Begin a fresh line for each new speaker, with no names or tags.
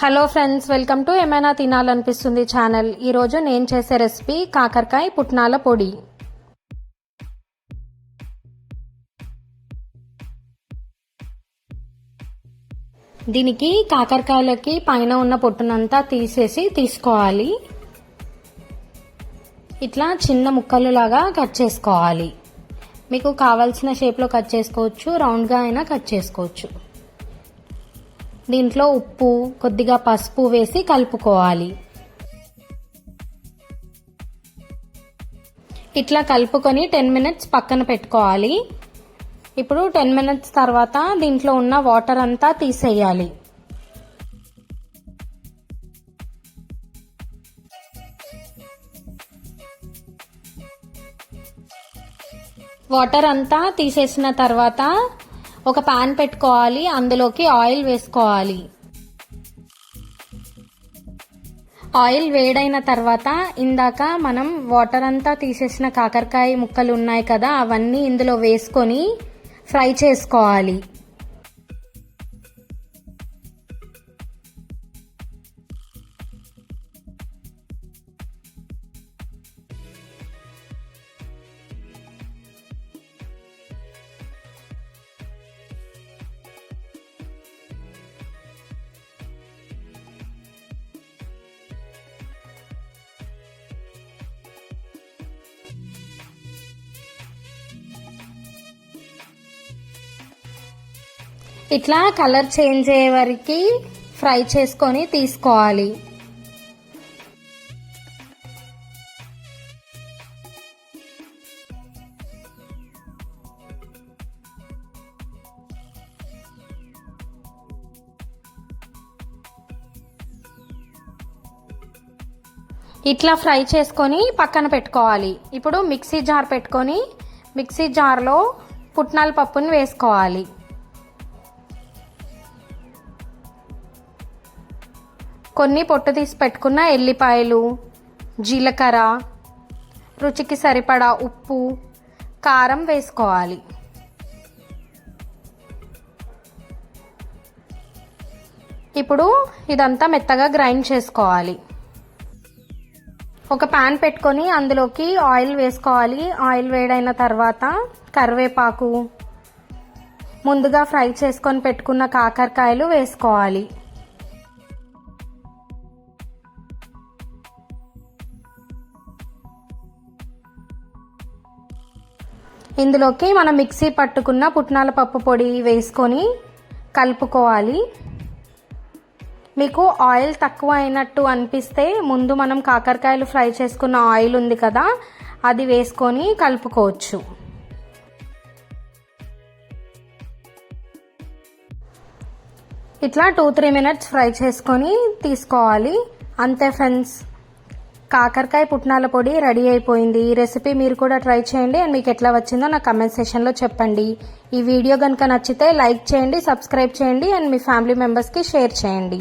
Hello friends welcome to ఏమైనా తినాలనిపిస్తుంది channel ఈరోజు నేను చేసే రెసిపీ కాకరకాయ పుట్నాల పొడి. దీనికి కాకరకాయలకి పైన ఉన్న పొట్టునంతా తీసేసి తీసుకోవాలి. ఇట్లా చిన్న ముక్కలు లాగా కట్ చేసుకోవాలి. మీకు కావాల్సిన షేప్లో కట్ చేసుకోవచ్చు రౌండ్గా అయినా కట్ చేసుకోవచ్చు. దీంట్లో ఉప్పు కొద్దిగా పసుపు వేసి కలుపుకోవాలి. ఇట్లా కలుపుకొని టెన్ మినిట్స్ పక్కన పెట్టుకోవాలి. ఇప్పుడు టెన్ మినిట్స్ తర్వాత దీంట్లో ఉన్న వాటర్ అంతా తీసేయాలి. వాటర్ అంతా తీసేసిన తర్వాత ఒక పాన్ పెట్టుకోవాలి అందులోకి ఆయిల్ వేసుకోవాలి. ఆయిల్ వేడైన తర్వాత ఇందాక మనం వాటర్ అంతా తీసేసిన కాకరకాయ ముక్కలు ఉన్నాయి కదా అవన్నీ ఇందులో వేసుకొని ఫ్రై చేసుకోవాలి. ఇట్లా కలర్ చేంజ్ అయ్యే వరకు ఫ్రై చేసుకొని తీసుకోవాలి. ఇట్లా ఫ్రై చేసుకొని పక్కన పెట్టుకోవాలి. ఇప్పుడు మిక్సీ జార్ పెట్టుకొని మిక్సీ జార్లో పుట్నాల పప్పుని వేసుకోవాలి. కొన్ని పొట్టు తీసి పెట్టుకున్న ఎల్లిపాయలు జీలకర్ర రుచికి సరిపడా ఉప్పు కారం వేసుకోవాలి. ఇప్పుడు ఇదంతా మెత్తగా గ్రైండ్ చేసుకోవాలి. ఒక పాన్ పెట్టుకొని అందులోకి ఆయిల్ వేసుకోవాలి. ఆయిల్ వేడైన తర్వాత కరివేపాకు ముందుగా ఫ్రై చేసుకొని పెట్టుకున్న కాకరకాయలు వేసుకోవాలి. ఇందులోకి మనం మిక్సీ పట్టుకున్న పుట్నాల పప్పు పొడి వేసుకొని కలుపుకోవాలి. మీకు ఆయిల్ తక్కువ అయినట్టు అనిపిస్తే ముందు మనం కాకరకాయలు ఫ్రై చేసుకున్న ఆయిల్ ఉంది కదా అది వేసుకొని కలుపుకోవచ్చు. ఇట్లా టూ త్రీ మినిట్స్ ఫ్రై చేసుకొని తీసుకోవాలి. అంతే ఫ్రెండ్స్. కాకరకాయ పుట్నాల పొడి రెడీ అయిపోయింది. ఈ రెసిపీ మీరు కూడా ట్రై చేయండి అండ్ మీకు ఎట్లా వచ్చిందో నా కమెంట్ సెషన్లో చెప్పండి. ఈ వీడియో కనుక నచ్చితే లైక్ చేయండి సబ్స్క్రైబ్ చేయండి అండ్ మీ ఫ్యామిలీ మెంబర్స్కి షేర్ చేయండి.